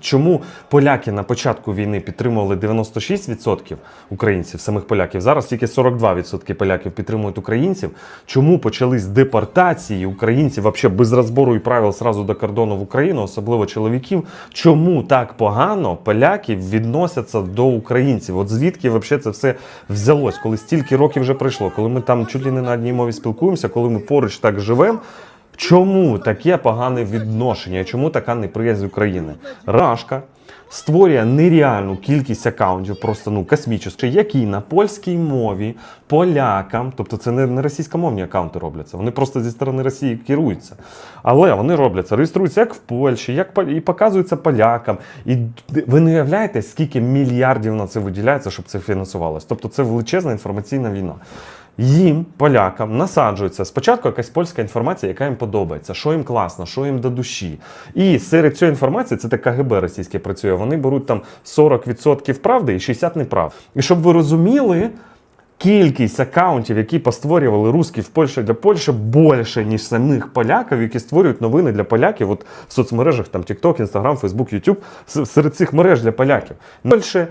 Чому поляки на початку війни підтримували 96% українців, самих поляків? Зараз тільки 42% поляків підтримують українців. Чому почались депортації українців вообще без розбору і правил сразу до кордону в Україну, особливо чоловіків? Чому так погано поляки відносяться до українців? От звідки вообще це все взялось, коли стільки років вже пройшло, коли ми там чуть ли не на одній мові спілкуємося, коли ми поруч так живемо? Чому таке погане відношення? Чому така неприязнь України? Рашка створює нереальну кількість акаунтів, просто ну космічну, які на польській мові полякам, тобто це не, російськомовні акаунти робляться, вони просто зі сторони Росії керуються. Але вони робляться, реєструються як в Польщі, як і показуються полякам. І ви не уявляєте, скільки мільярдів на це виділяється, щоб це фінансувалось. Тобто це величезна інформаційна війна. Їм, полякам, насаджується спочатку якась польська інформація, яка їм подобається, що їм класно, що їм до душі. І серед цієї інформації, це так КГБ російське працює, вони беруть там 40% правди і 60% неправд. І щоб ви розуміли, кількість акаунтів, які постворювали русські в Польщі для Польщі, більше, ніж самих поляків, які створюють новини для поляків от в соцмережах, там TikTok, Instagram, Facebook, YouTube, серед цих мереж для поляків. Більше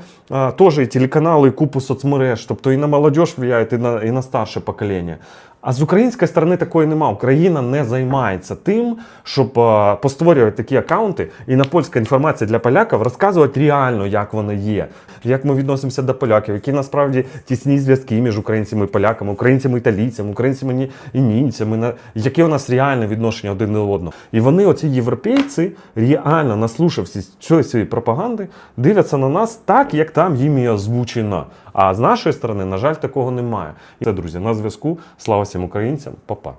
теж і телеканали, і купу соцмереж, тобто і на молодіж впливають, і на, і на старше покоління. А з української сторони такої нема. Україна не займається тим, щоб а, постворювати такі акаунти і на польська інформація для поляків розказувати реально, як вона є, як ми відносимося до поляків, які насправді тісні зв'язки між українцями і поляками, українцями італійцями, українцями і німцями, яке у нас реальне відношення один до одного. І вони, оці європейці, реально наслушавшись цієї пропаганди, дивляться на нас так, як там їм і озвучено. А з нашої сторони, на жаль, такого немає. І це, друзі, на зв'язку. Слава всім українцям, Па-па.